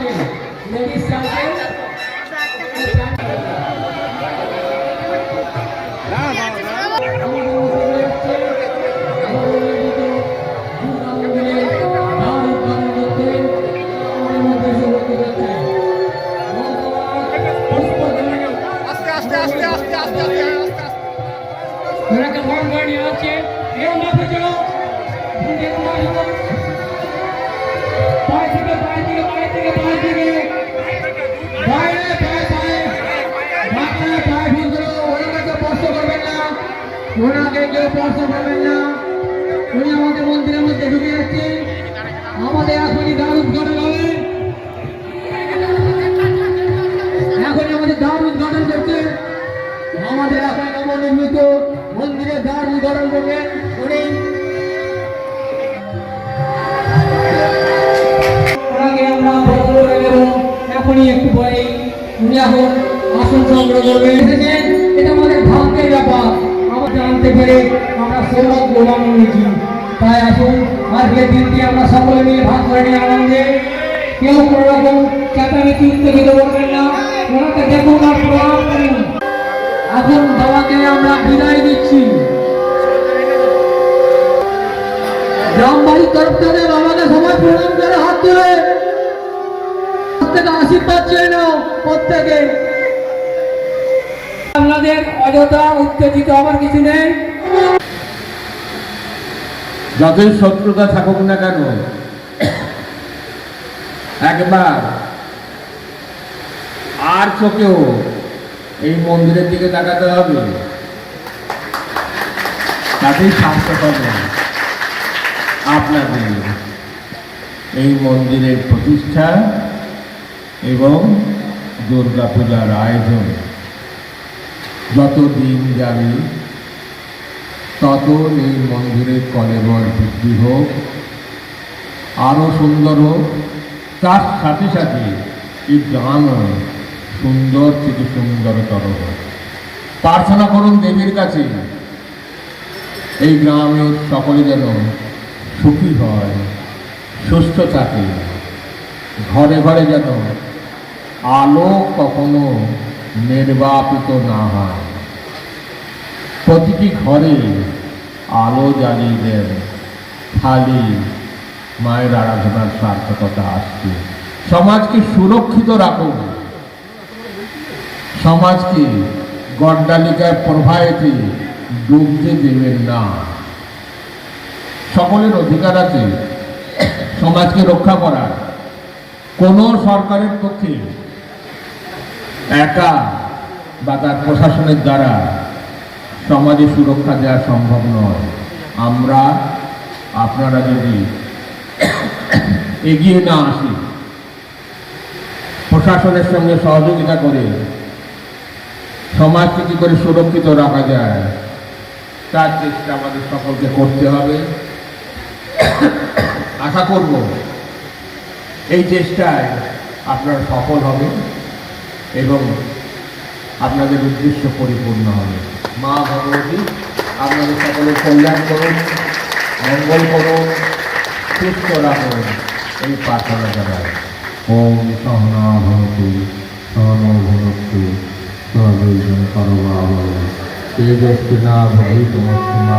যাবে ladies cycle আস্তে পায়ে থেকে পায়ে থেকে পায়ে থেকে পায়ে করবেন না ওনাকে কেউ স্পর্শ করবেন না উনি আমাদের মন্দিরের মধ্যে ঢুকে যাচ্ছেন আমাদের এখনই দ্বার উদ্ঘাটন হবে এখনই আমাদের দ্বার উদ্ঘাটন করছে আমাদের এখন নবনির্মিত মন্দিরের দ্বার উদ্ঘাটন করবেন। একটু পরেই উনি এখন আসন সংগ্রহ করবেন। এসেছেন এটা আমাদের ভাগ্যের ব্যাপার। আমরা জানতে পেরে আমরা সৌরভ গোলাম নিয়েছি তাই আসুন, আজকের দিনটি আমরা সকলে মিলে ভাগ করে নিয়ে আনন্দে। কেউ কোনো রকম চেঁচামেচি উত্তেজিত করবেন না। ওনাকে দেখুন আর প্রণাম করুন। এখন বাবাকে আমরা বিদায় দিচ্ছি আপনাদের অযথা উত্তেজিত হবার কিছু নেই। যতই শত্রুতা থাকুক না কেন, একবার আর চোখেও এই মন্দিরের দিকে তাকাতে হবে। তাতেই স্বাস্থ্য পাবে আপনাদের। এই মন্দিরের প্রতিষ্ঠা এবং দুর্গা পূজার আয়োজন। যত দিন যাবে তত এই মন্দিরের কলেবর বৃদ্ধি হোক। আরও সুন্দর হোক। তার সাথে সাথে এই গ্রামও সুন্দর থেকে সুন্দরতর হোক। প্রার্থনা করুন দেবীর কাছে, এই গ্রামের সকলে যেন সুখী হয়, সুস্থ থাকে। ঘরে ঘরে যেন আলো কখনো নির্বাপিত না হয়। প্রতিটি ঘরে আলো জ্বালিয়ে দেন। খালি মায়ের আরাধনার সার্থকতা আসছে। সমাজকে সুরক্ষিত রাখুন। সমাজকে গড্ডালিকায় প্রবাহেতে ডুবতে দেবেন না। সকলের অধিকার আছে। সমাজকে রক্ষা করার। কোনো সরকারের পক্ষে একা বা তার প্রশাসনের দ্বারা সমাজে সুরক্ষা দেওয়া সম্ভব নয়। আমরা, আপনারা যদি এগিয়ে না আসি, প্রশাসনের সঙ্গে সহযোগিতা করে, সমাজকে কী করে সুরক্ষিত রাখা যায়, তার চেষ্টা আমাদের সকলকে করতে হবে। আশা করব এই চেষ্টায় আপনারা সফল হবে এবং আপনাদের উদ্দেশ্য পরিপূর্ণ হবে। মা ভগবতী, আপনাদের সকলের কল্যাণ করুন, মঙ্গল করুন, সুস্থ রাখুন এই প্রার্থনা জানাই। ওম সহনা ভবতু সহন ভুনস্তু সহযোজন করবাবল তেজস্বী না ভবিতমস্তু মা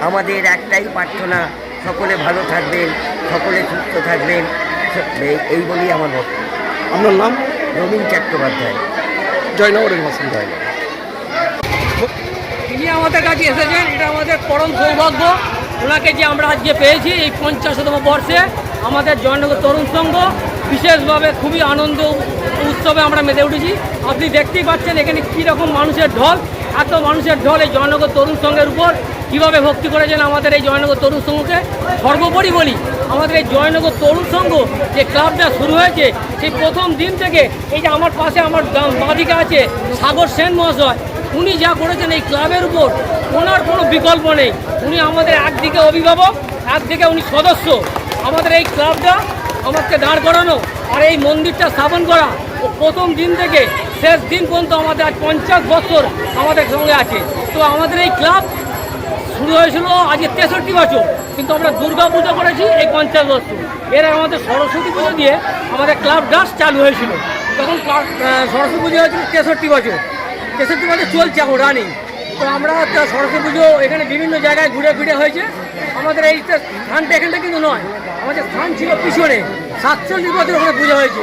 আমাদের একটাই প্রার্থনা সকলে ভালো থাকবেন সকলে সুস্থ থাকবেন। এই- এই বলেই আমার বক্তব্য। আপনার নাম? রবীন চট্টোপাধ্যায়। জয়নগরের বাসিন্দা তিনি আমাদের কাছে এসেছেন এটা আমাদের পরম সৌভাগ্য। ওনাকে যে আমরা আজকে পেয়েছি এই পঞ্চাশতম বর্ষে আমাদের জয়নগর তরুণ সংঘ বিশেষভাবে খুবই আনন্দ উৎসবে আমরা মেতে উঠেছি। আপনি দেখতেই পাচ্ছেন এখানে কী রকম মানুষের ঢল। এত মানুষের ঢল এই জয়নগর তরুণ সংঘের উপর কীভাবে ভক্তি করেছেন আমাদের এই জয়নগর তরুণ সংঘকে? সর্বোপরি বলি, আমাদের এই জয়নগর তরুণ সংঘ যে ক্লাবটা শুরু হয়েছে, সেই প্রথম দিন থেকে এই যে আমার পাশে আমার বাঁদিকে আছে সাগর সেন মহাশয়, উনি যা করেছেন এই ক্লাবের উপর, ওনার কোনো বিকল্প নেই। উনি আমাদের একদিকে অভিভাবক, একদিকে উনি সদস্য। আমাদের এই ক্লাবটা আমাকে দাঁড় করানো আর এই মন্দিরটা স্থাপন করা প্রথম দিন থেকে শেষ দিন পর্যন্ত আমাদের আজ পঞ্চাশ বছর আমাদের সঙ্গে আছে। তো আমাদের এই ক্লাব শুরু হয়েছিল আজকে তেষট্টি বছর, কিন্তু আমরা দুর্গা পুজো করেছি এই পঞ্চাশ বছর। এর আমাদের সরস্বতী পুজো দিয়ে আমাদের ক্লাব ডাস চালু হয়েছিল। তখন সরস্বতী পুজো হয়েছিল তেষট্টি বছর। তেষট্টি বছর চলছে এখন রানিং তো আমরা সরস্বতী পুজো এখানে বিভিন্ন জায়গায় ঘুরে ফিরে হয়েছে। আমাদের এই স্থানটা এখানটা কিন্তু নয়, আমাদের স্থান ছিল পিছনে। সাতচল্লিশ বছর ওখানে পুজো হয়েছে।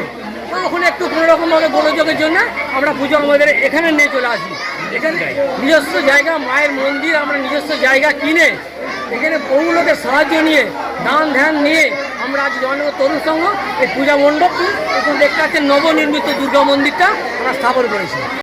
ওখানে একটু কোনোরকমভাবে গোলযোগের জন্য আমরা পুজো আমাদের এখানে নিয়ে চলে আসি। এখানে নিজস্ব জায়গা, মায়ের মন্দির, আমরা নিজস্ব জায়গা কিনে এখানে বহু লোকের সাহায্য নিয়ে, দান ধ্যান নিয়ে আমরা আজ জনগণ তরুণ সংঘ, এই পূজা মণ্ডপটি, এখন দেখতে পাচ্ছেন নবনির্মিত দুর্গা মন্দিরটা আমরা স্থাপন করেছি।